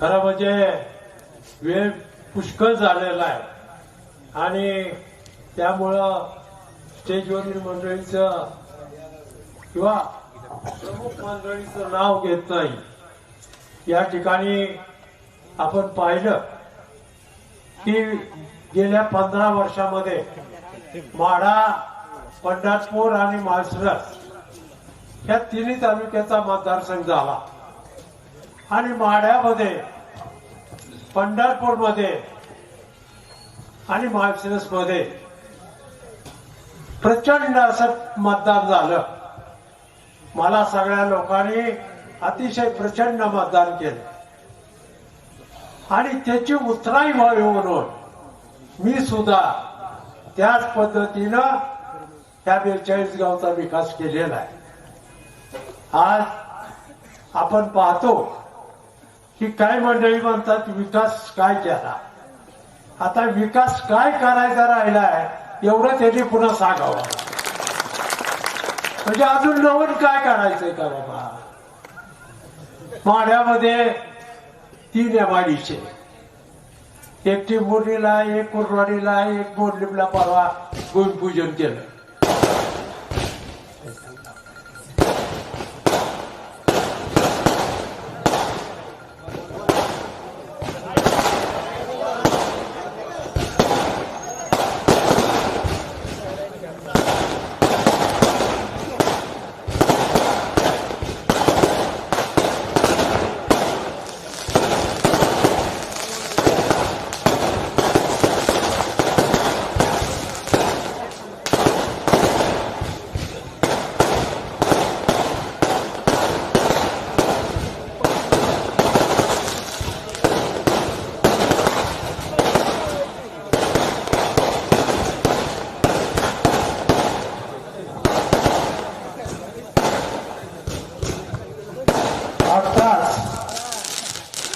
खरं म्हणजे वेळ पुष्कळ झालेला आहे. आणि त्यामुळं स्टेजवरील मंडळीचं किंवा प्रमुख मंडळीचं नाव घेत नाही. या ठिकाणी आपण पाहिलं की गेल्या पंधरा वर्षामध्ये माढा पंढरपूर आणि माळशिरस या तिन्ही तालुक्याचा मतदारसंघ झाला. आणि माड्यामध्ये पंढरपूरमध्ये आणि माळशिरसमध्ये प्रचंड असं मतदान झालं. मला सगळ्या लोकांनी अतिशय प्रचंड मतदान केलं. आणि त्याची उतराई व्हावी म्हणून मी सुद्धा त्याच पद्धतीनं त्या बेचाळीस गावचा विकास केलेला आहे. आज आपण पाहतो की काय मंडळी म्हणतात विकास काय केला? आता विकास काय करायचा राहिलाय एवढं त्यांनी पुन्हा सांगावं. म्हणजे अजून नवीन काय करायचंय का बाबा? माढ्यामध्ये तीन एमआयडीचे एक टिंबुर्णीला एक कुरवाडीला एक मोडलिमला परवा भूमिपूजन केलं.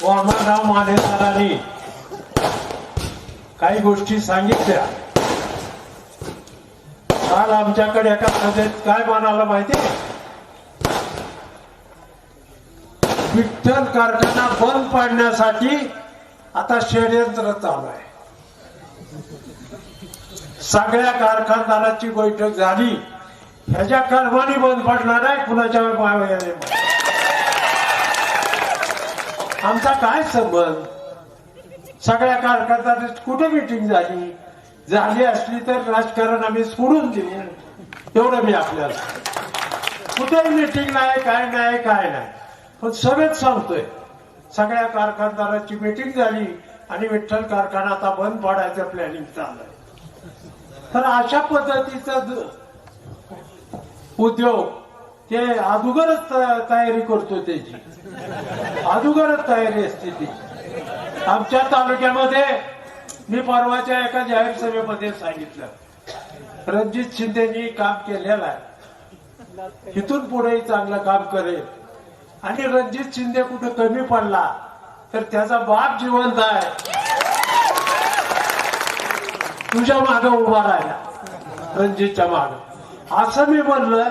वामनराव माने सरांनी काही गोष्टी सांगितल्या. काल आमच्याकडे एका सभेत काय म्हणाला माहिती? विठ्ठल कारखाना बंद पाडण्यासाठी आता षडयंत्र चालू आहे. सगळ्या कारखानदाराची बैठक झाली. ह्याच्या कर्माने बंद पडणार आहे कुणाच्या मायाने आमचा काय संबंध? सगळ्या कारखानदाराची कुठे मिटिंग झाली? झाली असली तर राजकारण आम्ही सोडून दिले. एवढं मी आपल्याला कुठेही मिटिंग नाही काय नाही काय नाही. पण सभेत सांगतोय सगळ्या कारखानदाराची मिटिंग झाली आणि विठ्ठल कारखाना आता बंद पाडायचं प्लॅनिंग चाललंय. तर अशा पद्धतीचा उद्योग ते अगोदरच त- तयारी करतो त्याची. अगोदरच तयारी असते ती. आमच्या तालुक्यामध्ये मी परवाच्या एका जाहीर सभेमध्ये सांगितलं. रणजित शिंदेनी काम केलेलं आहे. इथून पुढेही चांगलं काम करेल. आणि रणजित शिंदे कुठं कमी पडला तर त्याचा बाप जिवंत आहे. तुझ्या मागं उभा राहिला रणजितच्या मागं. असं मी म्हणलं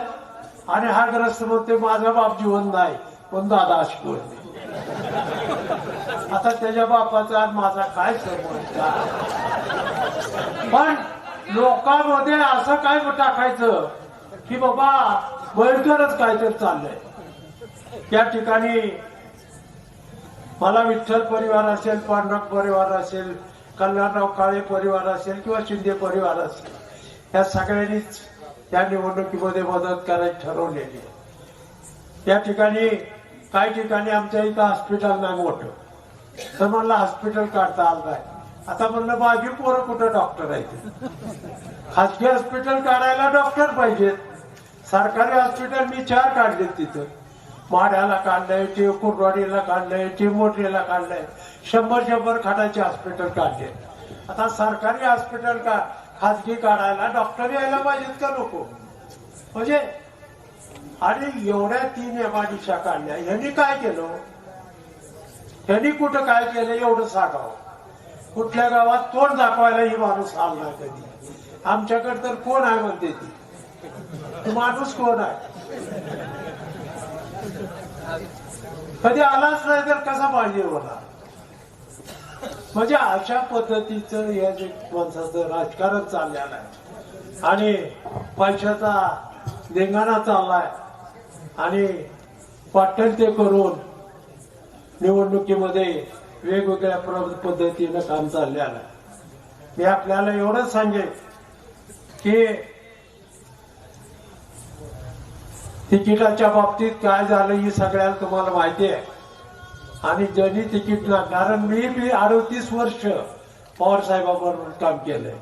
आणि हा ग्रस्त म्हणते माझा बाप जिवंत नाही पण दादा अशी बोलते आता त्याच्या बापाचा आणि माझा काय संबंध? पण लोकांमध्ये असं काय टाकायचं की बाबा बैठकरच काहीतरी चाललंय. त्या ठिकाणी मला विठ्ठल परिवार असेल पांडव परिवार असेल कल्याणराव काळे परिवार असेल किंवा शिंदे परिवार असेल या सगळ्यांनीच त्या निवडणुकीमध्ये मदत करायची ठरवलेली आहे. ठिकाणी काही ठिकाणी आमच्या इथं हॉस्पिटल नाही मोठं. तर म्हणलं हॉस्पिटल काढता आलं नाही. आता म्हणलं माझी पोरं कुठं डॉक्टर आहेत? खाजगी हॉस्पिटल काढायला डॉक्टर पाहिजेत सरकारी हॉस्पिटल मी चार काढले तिथं. माढ्याला काढलंय कुरवाडीला काढलंय चिमोटरीला काढलंय. शंभर शंभर खाटाचे हॉस्पिटल काढले. आता सरकारी हॉस्पिटल का खाजगी काढायला डॉक्टर यायला पाहिजेत का नको? म्हणजे आणि एवढ्या तीन एमाडीशा काढल्या. ह्यांनी काय केलं? ह्यांनी कुठं काय केलं एवढं सांगावं? कुठल्या गावात तोंड दाखवायला ही माणूस आला कधी? आमच्याकडे तर कोण आहे म्हणते ती माणूस कोण आहे? कधी आलाच नाही तर कसा पाहिजे मला? म्हणजे अशा पद्धतीचं या जे माणसाचं राजकारण चाललेलं आहे. आणि पैशाचा देंगाणा चाललाय. आणि वाटेल ते करून निवडणुकीमध्ये वेगवेगळ्या प्र- पद्धतीनं काम चाललेलं आहे. मी आपल्याला एवढंच सांगेन की तिकिटाच्या बाबतीत काय झालं ही सगळ्याला तुम्हाला माहिती आहे. आणि ज्यांनी तिकीटला कारण मी बी अडतीस वर्ष पवार साहेबाबरोबर काम केलंय.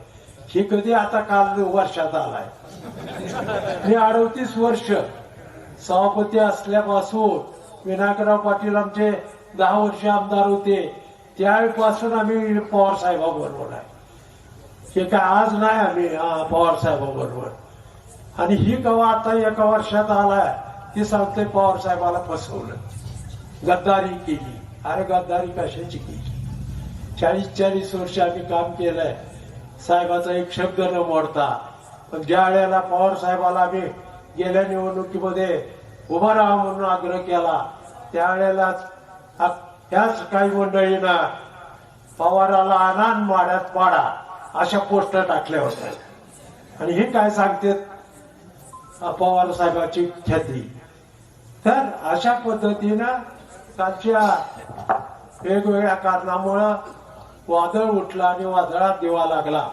हे कधी आता काल वर्षात आलाय. मी अडतीस वर्ष सभापती असल्यापासून विनायकराव पाटील आमचे दहा वर्ष आमदार होते. त्यावेळीपासून आम्ही पवार साहेबाबरोबर आहे. हे काय आज नाही आम्ही हा, पवार साहेबाबरोबर. आणि ही कवा आता एका वर्षात आलाय ती सांगते पवार साहेबाला फसवलं. गद्दारी केली. अरे गद्दारी कशाची केली? चाळीस चाळीस वर्ष आम्ही काम केलंय. साहेबाचा एक शब्द न मोडता. पण ज्या वेळेला पवार साहेबाला आम्ही गेल्या निवडणुकीमध्ये उभा राहा म्हणून आग्रह केला त्यावेळेलाच आ- काही मंडळींना पवाराला आनान माड्यात पाडा अशा पोस्टर टाकल्या होत्या. आणि हे काय सांगते पवार साहेबाची ख्याती. तर अशा पद्धतीनं त्यांच्या वेगवेगळ्या कारणामुळं वादळ उठला आणि वादळात दिवा लागला.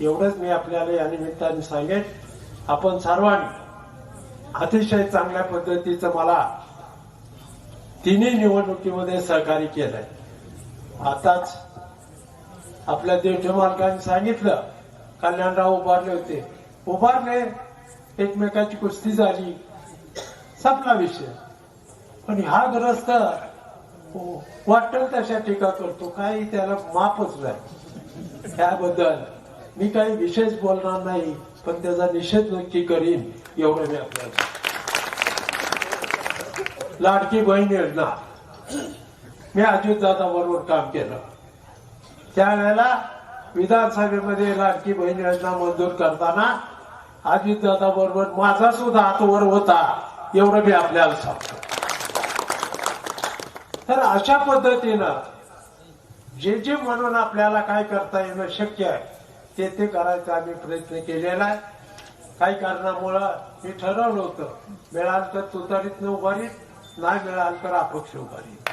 एवढंच मी आपल्याला या निमित्ताने सांगेन. आपण सर्वांनी अतिशय चांगल्या पद्धतीचं मला तिन्ही निवडणुकीमध्ये सहकार्य केलंय. आताच आपल्या देवठे मालकांनी सांगितलं कल्याणराव उभारले होते. उभारले एकमेकाची कुस्ती झाली. संपला विषय. पण हा ग्रस्त हो, वाटल तशा टीका करतो? काही त्याला मापच नाही. त्याबद्दल मी काही विशेष बोलणार नाही पण त्याचा निषेध नक्की करीन एवढं मी आपल्याला लाडकी बहीण योजना. मी अजित दादा बरोबर काम केलं. त्यावेळेला विधानसभेमध्ये लाडकी बहीण योजना मंजूर करताना अजित दादा बरोबर माझा सुद्धा हात होता एवढं मी आपल्याला सांगतो. तर अशा पद्धतीनं जे जे म्हणून आपल्याला काय करता येणं शक्य आहे ते ते करायचा आम्ही प्रयत्न केलेला आहे. काही कारणामुळं मी ठरवलं होतं. मिळालं तर तुतारीतनं उभारीत नाही मिळालं तर अपक्ष उभारीत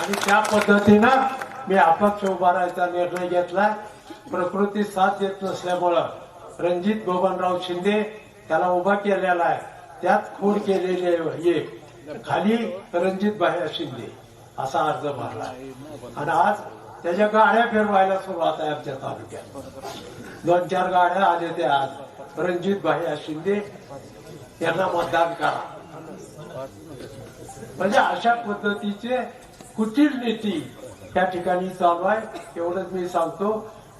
आणि त्या पद्धतीनं मी अपक्ष उभारायचा निर्णय घेतला. प्रकृती साथ देत नसल्यामुळं रणजित बबनराव शिंदे त्याला उभा केलेला आहे. त्यात खून केलेली आहे. खाली रणजित भाया शिंदे असा अर्ज भरला आणि आज त्याच्या गाड्या फिरवायला सुरुवात आहे आमच्या तालुक्यात. दोन चार गाड्या आल्या त्या आज. रणजित भाया शिंदे यांना मतदान करा. म्हणजे अशा पद्धतीचे कुटीर नीती त्या ठिकाणी चालू आहे. एवढंच मी सांगतो.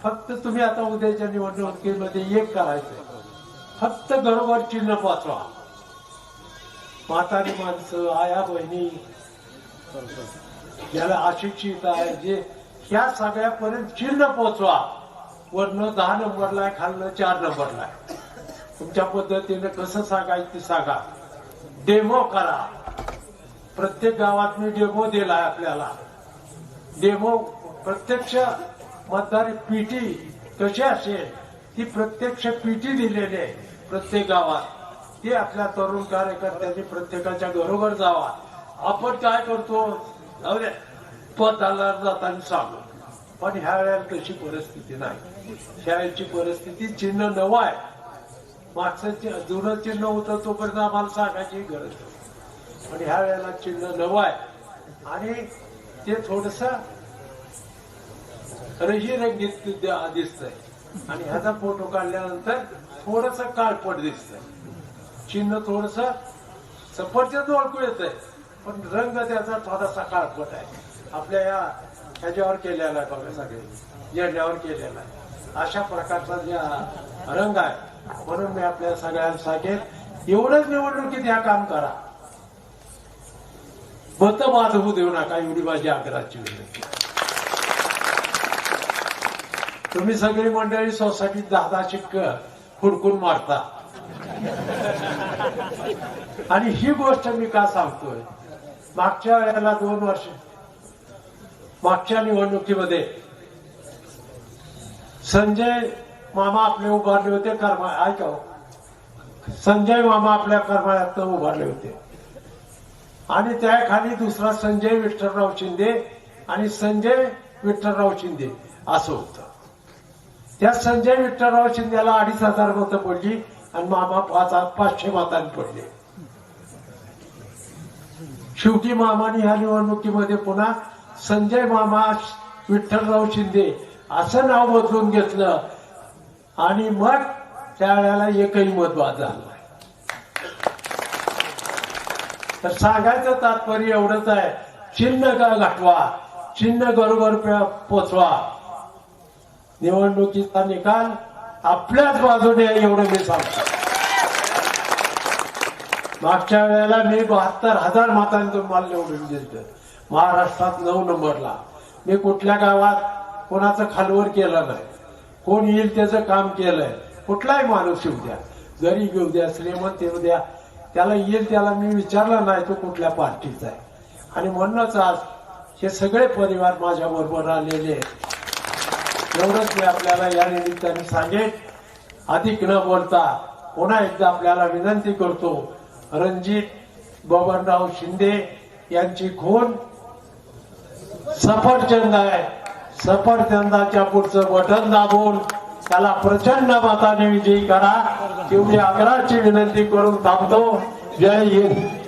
फक्त तुम्ही आता उद्याच्या निवडणुकीमध्ये एक करायचं. फक्त घरोघर चिन्ह पाचवा म्हातारी माणसं आया बहिणी ज्याला अशिक्षित आहे जे ह्या सगळ्यापर्यंत चिन्ह पोचवा. वरनं दहा नंबरला आहे, खालनं चार नंबरला आहे. तुमच्या पद्धतीने कसं सांगायचं ते सांगा. डेमो करा. प्रत्येक गावात मी डेमो दिलाय आपल्याला. डेमो प्रत्यक्ष मतदार पीटी कशी असेल ती प्रत्यक्ष पीटी दिलेली आहे प्रत्येक गावात. ते आपल्या तरुण कार्यकर्त्यांनी प्रत्येकाच्या घरोघर जावा. आपण काय करतो? पदाला जाताना सांगू. पण ह्या वेळेला तशी परिस्थिती नाही. ह्या वेळची परिस्थिती चिन्ह नवं आहे. मागचं जुनं चिन्ह होतं तोपर्यंत आम्हाला सांगायची गरज नाही. पण ह्या वेळेला चिन्ह नवं आहे. आणि ते थोडस रही रंगीत दिसतंय. आणि ह्याचा फोटो काढल्यानंतर थोडस काळपट दिसतंय. चिन्ह थोडस सफरचंद ओळखू येत पण रंग त्याचा थोडासा काळपट आहे. आपल्या या ह्याच्यावर केलेला आहे बघा सगळे. झेंड्यावर केलेला आहे. अशा प्रकारचा जे रंग आहे म्हणून मी आपल्या सगळ्यांना सांगेन एवढंच निवडणुकीत ह्या काम करा. मत होऊ देऊ नका एवढी माझी आग्रहाची विनंती. तुम्ही सगळी मंडळी सोसायटीत दहा दहा शिक्क हुडकून मारता. आणि ही गोष्ट मी का सांगतोय? मागच्या वेळेला दोन वर्ष मागच्या निवडणुकीमध्ये संजय मामा आपले उभारले होते कर्मा ऐका हो. संजय मामा आपल्या कर्माळ्यात उभारले होते. आणि त्याखाली दुसरा संजय विठ्ठलराव शिंदे आणि संजय विठ्ठलराव शिंदे असं होतं. त्या संजय विठ्ठलराव शिंदेला अडीच हजार मतं पडली. आणि मामा पाच पाचशे मतांनी पडले. शेवटी मामाने ह्या निवडणुकीमध्ये पुन्हा संजय मामा विठ्ठलराव शिंदे असं नाव बदलून घेतलं आणि मग त्यावेळेला एकही मत बाद झालं तर सांगायचं तात्पर्य एवढंच आहे चिन्ह का गाठवा चिन्ह बरोबर पोचवा. निवडणुकीचा निकाल आपल्याच बाजूने एवढं मी सांगतो. मागच्या वेळेला मी बहात्तर हजार मतांतून माल निवडून दिलं महाराष्ट्रात नऊ नंबरला. मी कुठल्या गावात कोणाचं खालवर केलं नाही. कोण येईल त्याचं काम केलंय. कुठलाही माणूस येऊ द्या. गरीब येऊ द्या श्रीमंत येऊ द्या. त्याला येईल त्याला मी विचारलं नाही तो कुठल्या पार्टीचा आहे. आणि म्हणूनच आज हे सगळे परिवार माझ्या बरोबर आलेले आहेत. एवढंच मी आपल्याला या निमित्ताने सांगेन. अधिक न बोलता पुन्हा एकदा आपल्याला विनंती करतो रणजित बबनराव शिंदे यांची खून सफरचंद आहे. सफरचंदाच्या पुढचं बटन दाबून त्याला प्रचंड मताने विजयी करा. एवढी आग्रहाची विनंती करून थांबतो. जय हिंद.